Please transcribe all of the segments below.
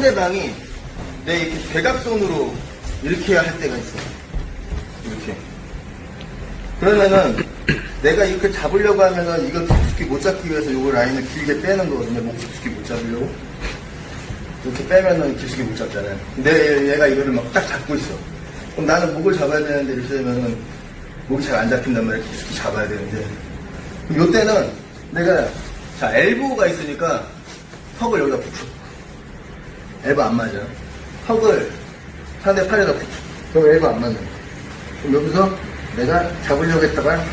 상대방이 내 이렇게 대각선으로 이렇게 할 때가 있어. 이렇게. 그러면은 내가 이렇게 잡으려고 하면은 이걸 깊숙이 못 잡기 위해서 요 라인을 길게 빼는 거거든요. 목 깊숙이 못 잡으려고. 이렇게 빼면은 깊숙이 못 잡잖아요. 근데 얘가 이거를 막 딱 잡고 있어. 그럼 나는 목을 잡아야 되는데 이렇게 되면은 목이 잘 안 잡힌단 말이야. 깊숙이 잡아야 되는데. 요 때는 내가 자 엘보가 있으니까 턱을 여기다 붙여. 엘보 안 맞아. 턱을 상대 팔에다 붙여. 그럼 엘보 안 맞는 거야. 그럼 여기서 내가 잡으려고 했다가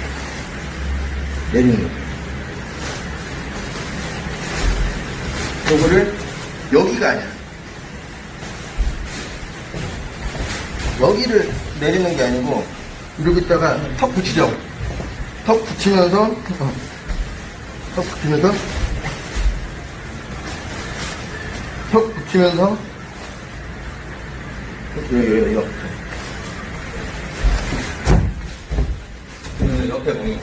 내리는 거야. 요거를 여기가 아니야. 여기를 내리는 게 아니고 이러고 있다가 턱 붙이죠. 턱 붙이면서 어, 턱 붙이면서 턱 붙이면서 여기 여기 여기 음, 옆에 보면.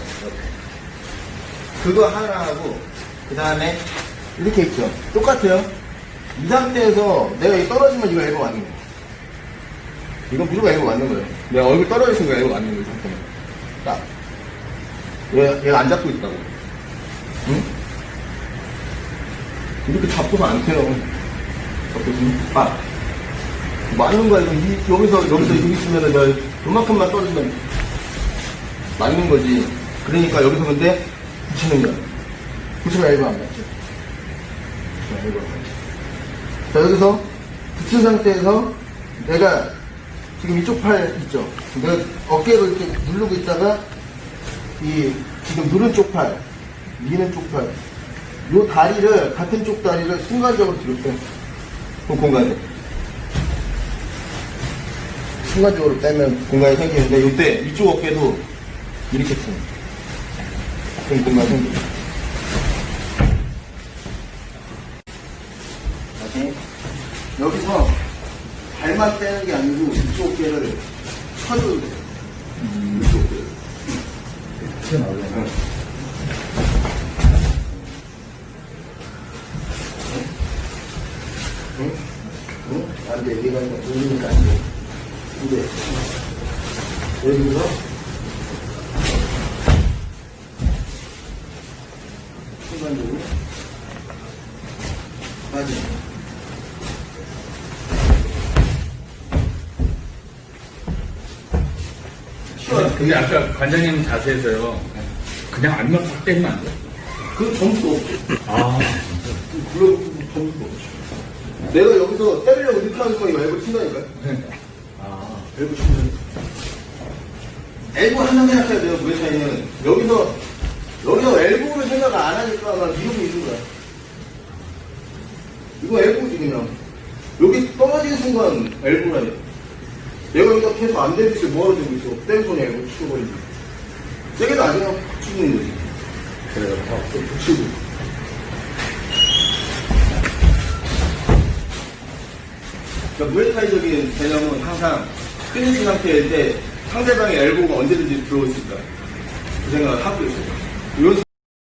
그거 하나 하고 그 다음에 이렇게 있죠. 똑같아요. 이 상태에서 내가 이 떨어지면 이거 엘보 맞는 거예요. 이건 무조건 엘보 맞는 거예요. 내가 얼굴 이거 엘보 맞는 거예요. 이 상태는. 딱. 얘, 얘가 안 잡고 있다고. 응? 이렇게 잡고서 안 펴요. 잡고 있으면 빡. 맞는 거야. 이거 이- 여기서, 여기서 여기 있으면은 내가 그만큼만 떨어지면 맞는 거지. 그러니까 여기서 근데 붙이는 거야. 붙이면 엘보 안 맞지. 붙이면 안 맞지. 자, 여기서 붙인 상태에서 내가 지금 이쪽 팔 있죠? 내가 어깨로 이렇게 누르고 있다가 이 지금 누른 쪽 팔, 미는 쪽 팔, 요 다리를, 같은 쪽 다리를 순간적으로 뒤로 빼. 그 공간에. 순간적으로 빼면 공간이 생기는데, 요때 이쪽 어깨도 이렇게 푸는. 그럼 공간이 생겨. 다시. 여기서 발만 빼는 게 아니고 이쪽 어깨를 쳐줘도 돼요. 이쪽 어깨를. 응. 응? 응? 안 돼. 여기가 올리니까 안 돼. 안 돼. 여기서 순간적으로 빠져. 쉬워요. 근데 아까 관장님 자세에서요. 그냥 안면 딱 때리면 안 돼. 그 점수 없죠. 아, 그런 점수 없죠. 내가 여기서 때리려고 이렇게 하는 거야. 이거 엘보 친다니까요. 아, 엘보 치면. 엘보 하나 생각해야 돼요. 무에 차이는. 여기서, 여기서 엘보를 생각 안 하니까 막 이러고 있는 거야. 이거 엘보지, 그냥. 여기 떨어지는 순간 엘보라니. 내가 여기다 계속 안 되는데 뭐하러 되고 있어. 땡손에 엘보 치고 버리지. 세게도 아니야. 팍 치는 거지. 그래서 팍 붙이고. 그러니까 무에타이적인 개념은 항상 끊어진 상태일 때 상대방의 엘보가 언제든지 들어올 수 있다. 그 생각을 하고 있어요.